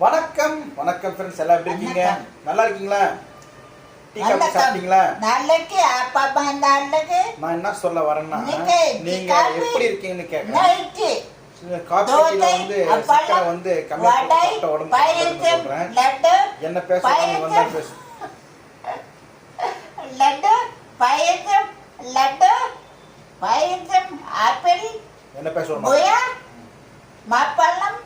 வணக்கம். வணக்கம் ஃப்ரெண்ட்ஸ் எல்லாம் எப்படி இருக்கீங்க. நல்லா இருக்கீங்களா? Tea coffee. சாப்பிட்டீங்களா? நாளைக்கு அப்பா நாளைக்கு? நான் என்ன சொல்ல வரேன்னா நீங்க. எப்படி இருக்கீங்கன்னு கேட்கறேன் நைட்டு. காஃபி வந்து சக்கரை வந்து வடை சாப்பிட்டா உடம்பு சொல்றேன். என்ன பேசுறீங்க வந்தா. பேசு. லட்டு பாயசம் லட்டு பாயசம் ஆப்பிள் என்ன பேசுறோம் மாப்பழம்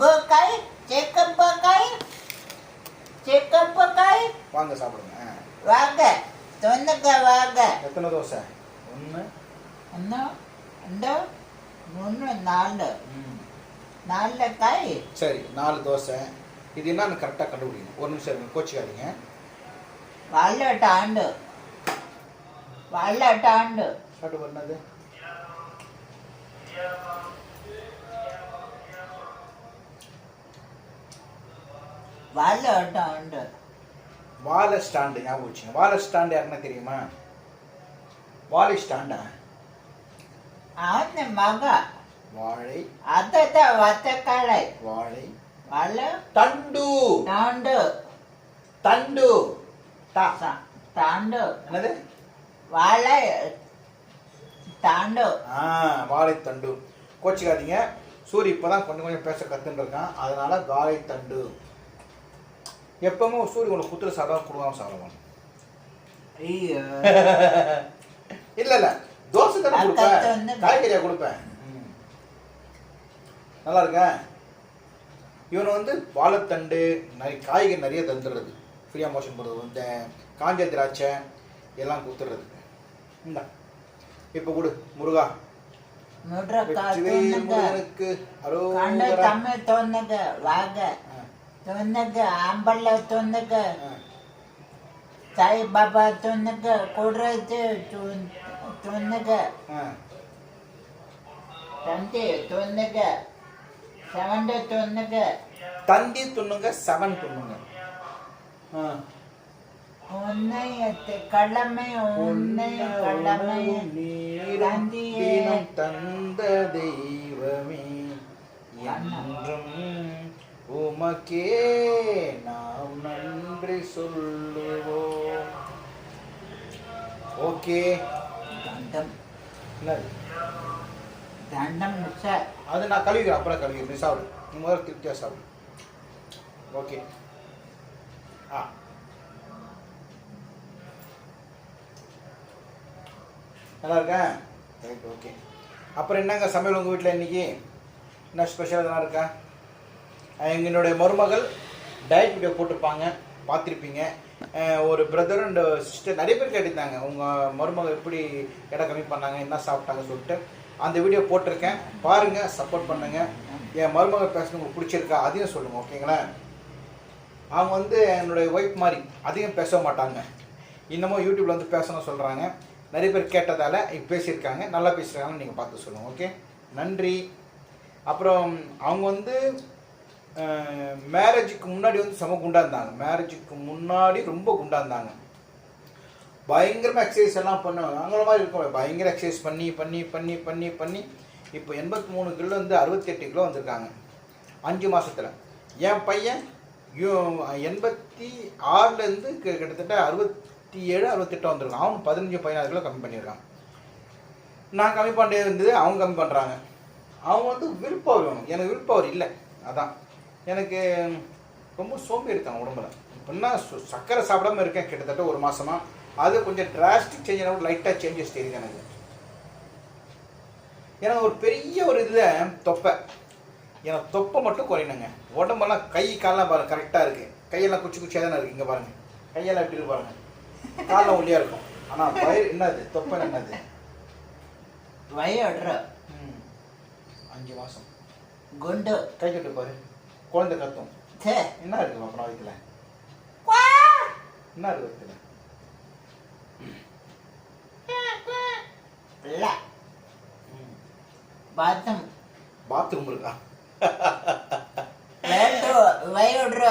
கோக்காய் செக்கப்பக்காய் செக்கப்பக்காய் வாங்க சாப்பிடுங்க. வாங்க தொண்ணுக்க வாங்க. எத்தனை தோசை? ஒண்ணு. ஒன்று ரெண்டு மூணு நாலு. நாலு காய் சரி நாலு தோசை. இது என்னன்னு கரெக்டாக கண்டுபிடிங்க. ஒரு நிமிஷம் இருங்க கோச்சிக்காதீங்க. வாழட்டாண்டு வாழட்டாண்டு சாப்பிட்டு பண்ணது வாழட்டாண்டு வாழை ஸ்டாண்டு ஞாபகம் வச்சுங்க. வாழை ஸ்டாண்டு யாருன்னா தெரியுமா? வாழை ஸ்டாண்டா மக. வாழை. அதான் வத்தக்காளை வாழை. வாழ. தண்டு. தண்டு. தா. சா- தாண்டு. என்னது? வாழை. தாண்டு. ஆ வாழைத்தண்டு. கோச்சிக்காதீங்க. சூரி இப்பதான் கொஞ்சம் கொஞ்சம் பேச கத்துன்னு இருக்கான் அதனால வாழைத்தண்டு. எப்பவுமே சூரிய உங்களுக்கு குத்துற சாதம் கொடுக்காம ஐயோ. இல்ல இல்ல. தோசை தானே கொடுப்பேன். காய்கறியா கொடுப்பேன். நல்லா இருக்க? இவன் வந்து வாழைத்தண்டு நிறைய காய்கறி நிறைய தந்துடுறது. ஃப்ரீயா மோஷன் போடுறது. இந்த காஞ்ச திராட்சை எல்லாம் கொடுத்துடுறது. இந்தா. இப்போ கொடு முருகா. முருகனுக்கு. தமிழ் ஆ, தொண்ணுங்க ஆம்பளை தொண்ணுங்க ஆ. சாய் பாபா தொண்ணுங்க குடுறது தொண்ணுங்க ஆ. தந்தி தொண்ணுங்க செவண்டு தொண்ணுங்க தந்தி துண்ணுங்க செவன் துண்ணுங்க ஆ. உன்னை கடமை உன்னை கடமை. நீரும் தந்த தெய்வமே. என்றும் உமக்கே நாம் நன்றி சொல்லுவோம். ஓகே. தண்டம். தண்டம் அது நான் கழுவிக்கிறேன் அப்புறம் கழுவிக்கிறேன். சாப்பிடு. முதல்ல திருப்தியாக சாப்பிடு. ஓகே. ஆ. நல்லா இருக்கா ரைட் ஓகே அப்புறம் என்னங்க சமையல் உங்கள் வீட்டில் இன்னைக்கு? என்ன ஸ்பெஷல் எதனா இருக்கா? எங்களுடைய மருமகள் டயட் வீடியோ போட்டிருப்பாங்க பார்த்துருப்பீங்க. ஒரு பிரதர் அண்ட் சிஸ்டர் நிறைய பேர் கேட்டிருந்தாங்க உங்கள் மருமகள் எப்படி எடை கம்மி பண்ணாங்க என்ன சாப்பிட்டாங்க சொல்லிட்டு. அந்த வீடியோ போட்டிருக்கேன். பாருங்கள் சப்போர்ட் பண்ணுங்கள் என் மருமகள் பேசணும் உங்களுக்கு பிடிச்சிருக்கா அதையும் சொல்லுங்கள் ஓகேங்களா அவங்க வந்து என்னுடைய ஒய்ஃப் மாதிரி அதிகம் பேச மாட்டாங்க. இன்னமும் யூடியூப்பில் வந்து பேசணும் சொல்கிறாங்க நிறைய பேர் கேட்டதால் இப்போ பேசியிருக்காங்க. நல்லா பேசுகிறாங்கன்னு நீங்கள் பார்த்து சொல்லுங்கள் ஓகே நன்றி. அப்புறம் அவங்க வந்து மேரேஜுக்கு முன்னாடி வந்து செம குண்டா இருந்தாங்க. மேரேஜுக்கு முன்னாடி ரொம்ப குண்டா இருந்தாங்க. பயங்கரமாக எக்ஸசைஸ் எல்லாம் பண்ணுவாங்க அவங்கள மாதிரி இருக்கும். பயங்கர எக்ஸசைஸ் பண்ணி பண்ணி பண்ணி பண்ணி பண்ணி இப்போ எண்பத்தி மூணு கிலோ வந்து அறுபத்தெட்டு கிலோ வந்திருக்காங்க. அஞ்சு மாதத்தில் என் பையன் எண்பத்தி ஆறுலேருந்து கிட்டத்தட்ட அறுபத்தி ஏழு அறுபத்தெட்டு வந்திருக்கும் அவன் பதினஞ்சு பதினாறு கிலோ கம்மி பண்ணியிருக்கான். நான் கம்மி பண்ணுறது இருந்தது அவங்க கம்மி பண்ணுறாங்க அவங்க வந்து வில் பவர் வேணும். எனக்கு வில் பவர் இல்லை. அதான். எனக்கு ரொம்ப சோம்பி இருக்கான் உடம்புல. இப்படின்னா சக்கரை சாப்பிடாம இருக்கேன் கிட்டத்தட்ட ஒரு மாதமாக அது கொஞ்சம் டிராஸ்டிக் சேஞ்ச் லைட்டாக சேஞ்சஸ் தெரியுது எனக்கு. எனக்கு ஒரு பெரிய ஒரு இதில் தொப்பை. எனக்கு தொப்பை மட்டும் குறையணுங்க. உடம்பெல்லாம் கை காலெல்லாம் பாருங்க கரெக்டாக இருக்குது கையெல்லாம் குச்சி குச்சியாக தானே இருக்குது இங்கே பாருங்கள் கையெல்லாம் எப்படி பாருங்கள் காலெல்லாம் ஒல்லியாக இருக்கும். ஆனால் பயிர் என்னது? தொப்பை என்னது? வயோடுற ம். அஞ்சு மாதம் குண்டு. கை கட்டு பாரு. குழந்தை கத்தும். சே என்ன இருக்கு வயிற்றுல குவா. என்ன இருக்கு இல்லை. பாத்ரூம். பாத்ரூம் இருக்கா? வயோடுற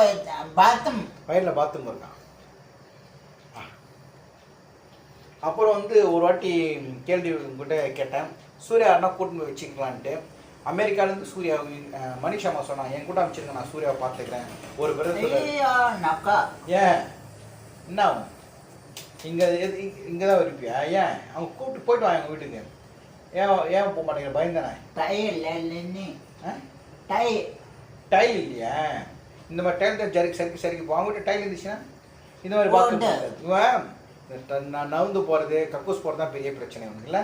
பாத்ரூம். வயலில் பாத்ரூம் இருக்கான் அப்புறம் வந்து ஒரு வாட்டி கேள்வி உங்ககிட்ட கேட்டேன். சூர்யா அண்ணா கூட்டின்னு போய் வச்சுக்கலான்ட்டு. அமெரிக்காலேருந்து சூர்யா மனிஷ் அம்மா சொன்னாங்க என் கூட அமைச்சிருங்க நான் சூர்யாவை பார்த்துக்கிறேன். ஒரு பிறகு ஏன்? என்ன ஆகும் இங்கே எது இங்கே தான் இருப்பியா ஏன்? அவங்க கூப்பிட்டு போயிட்டு வாங்க எங்கள் வீட்டுக்கு. ஏன் ஏன் போக மாட்டேங்கிற? பயந்தானே? டை இல்லை இல்லைன்னு டை. டைல் இல்லையா? இந்த மாதிரி டைல் தான் ஜரிக்கு சரிக்கு சரிக்கு அவங்க வீட்டு டைல் இருந்துச்சுன்னா? இந்த மாதிரி. பார்த்து ட- நான் நவுந்து போகிறது கக்கூஸ் போகிறது தான் பெரிய பிரச்சனை இவனுக்கு இல்லை?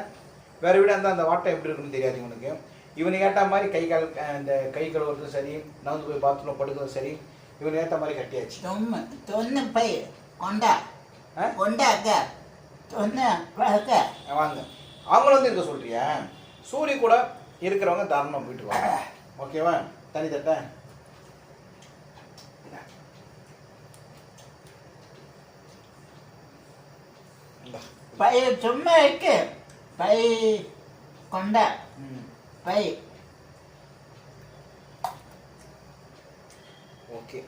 வேறு வீடாக இருந்தால் அந்த வாட்டம் எப்படி இருக்குன்னு தெரியாது இவனுக்கு இவனுக்கு ஏற்ற மாதிரி கை கால் இந்த கை கழுவுறதும் சரி நவுந்து போய் பாத்ரூமில் படுக்கிறதும் சரி இவனுக்கு ஏற்ற மாதிரி கட்டியாச்சு. தொம்மு தொன்னு பை கொண்டா ஆ? கொண்டாக்க தொன்னு வாங்க. அவங்கள வந்து இருக்க சொல்றியா? சூரிய கூட இருக்கிறவங்க தாராளமாக போயிட்டு வாங்க. ஓகேவா? தனி தட்ட? பை சும்மா இருக்கு. பை கொண்ட. பை. ஓகே.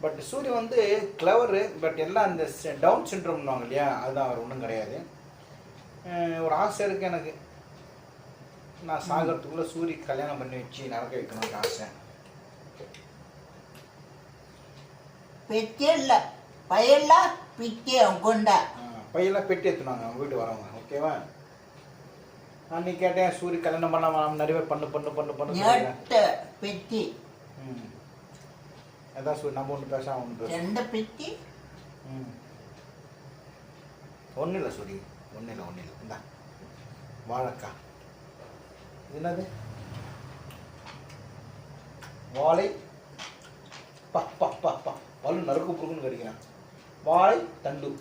பட் சூரிய வந்து கிளவரு பட் எல்லாம் அந்த டவுன் சிண்ட்ரோம்னுவாங்க இல்லையா அதுதான் அவர் ஒன்றும் கிடையாது. ஒரு ஆசை இருக்குது எனக்கு. நான் சாகிறதுக்குள்ளே சூரிய கல்யாணம் பண்ணி வச்சு நடக்க வைக்கணும்னு ஆசை. பெட்டி இல்லை. பையெல்லாம் பிக்கே கொண்டா. பையெல்லாம் பெட்டி எடுத்துனாங்க அவங்க வீட்டு வரவங்க ஓகேவா? நான் நீ கேட்டேன் சூரிய கல்யாணம் பண்ண நிறைய பேர் பண்ணு பண்ணு பண்ணு பண்ணு பெட்டி. ம். அதான் சூரிய நம்ம ஒன்று பேச. ஒன்று ரெண்டு பெட்டி. ம். ஒன்றும் இல்லை சூரி ஒன்றும் இல்லை ஒன்றும் இல்லை. இந்தா வாழைக்காய் இது என்னது? வாழை நறுக்கு புருக்குன்னு கடிக்கிறான். வாழை தண்டு.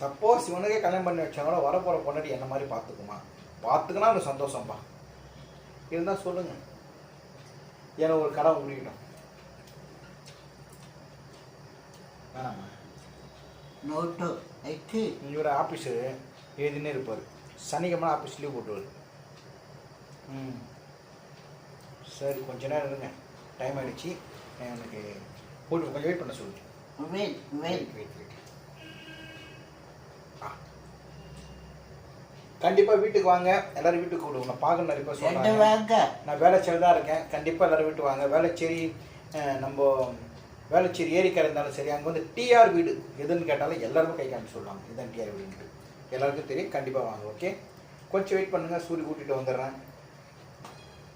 சப்போஸ் இவனுக்கே கல்யாணம் பண்ணி வச்சா கூட வரப்போகிற பொண்டாட்டி என்ன மாதிரி பார்த்துக்குமா? பார்த்துக்கினா ஒரு சந்தோஷம்ப்பா இருந்தால் சொல்லுங்கள் எனக்கு ஒரு கடை முடிக்கணும் வேணாமா? நோட்டு. ஐக்கு. இவரோட ஆஃபீஸு எழுதினே இருப்பார். சனிக்கிழமை ஆஃபீஸ் லீவ் போட்டுவார். ம். சரி கொஞ்ச நேரம் இருங்க. டைம் ஆயிடுச்சு. எனக்கு போட்டு கொஞ்சம் வெயிட் பண்ண சொல்லு வெயிட் வெயிட் வெயிட் வெயிட் கண்டிப்பாக வீட்டுக்கு வாங்க. எல்லாரும் வீட்டுக்கு கூப்பிடுவோம் நான் பார்க்க நிறைய பேர் ரெண்டு சொல்கிறாங்க வாங்க. நான் வேளச்சேரி தான் இருக்கேன். கண்டிப்பாக எல்லாரும் வீட்டு வாங்க. வேளச்சேரி அஹ், நம்ம வேளச்சேரி ஏரிக்கரை இருந்தாலும் சரி அங்கே வந்து டிஆர் வீடு. எதுன்னு கேட்டாலும் எல்லாருமே கை காமிச்சு சொல்லுவாங்க. இதுதான் டிஆர் வீடுன்ட்டு எல்லாருக்கும் தெரியும். கண்டிப்பாக வாங்க ஓகே கொஞ்சம் வெயிட் பண்ணுங்க. சூரிய கூட்டிகிட்டு வந்துடுறேன்.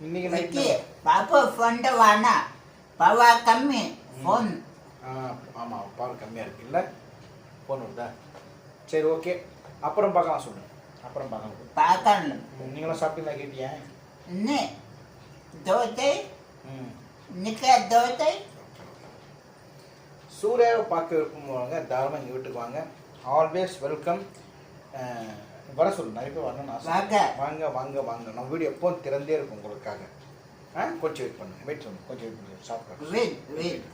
இன்னைக்கு பாப்பா ஃபோன் வானா? பவா கம்மி ஃபோன் ஆ ஆமாம் பவர் கம்மியாக இருக்கு. இல்லை? ஃபோன் வருதா சரி ஓகே அப்புறம் பார்க்கலாம் சொல்லு. அப்புறம் பார்க்கலாம் பார்க்கணும். ம், நீங்களும் சாப்பிட்டீங்களா கேட்டியா? இன்னி தோசை. நிக்க தோசை? சூர்யாவை பார்க்க விருப்பம் தாராளமாக எங்கள் வீட்டுக்கு வாங்க. ஆல்வேஸ் வெல்கம் வர சொல்லு நிறைய பேர் வரணும்னு ஆசை. வாங்க. வாங்க வாங்க வாங்க. நம்ம வீடு எப்போவும் திறந்தே இருக்கும் உங்களுக்காக. ஆ கொஞ்சம் வெயிட் பண்ணுங்க வெயிட் பண்ணுங்க கொஞ்சம் வெயிட் பண்ணுங்க சாப்பிட்றேன் வெயிட் வெயிட்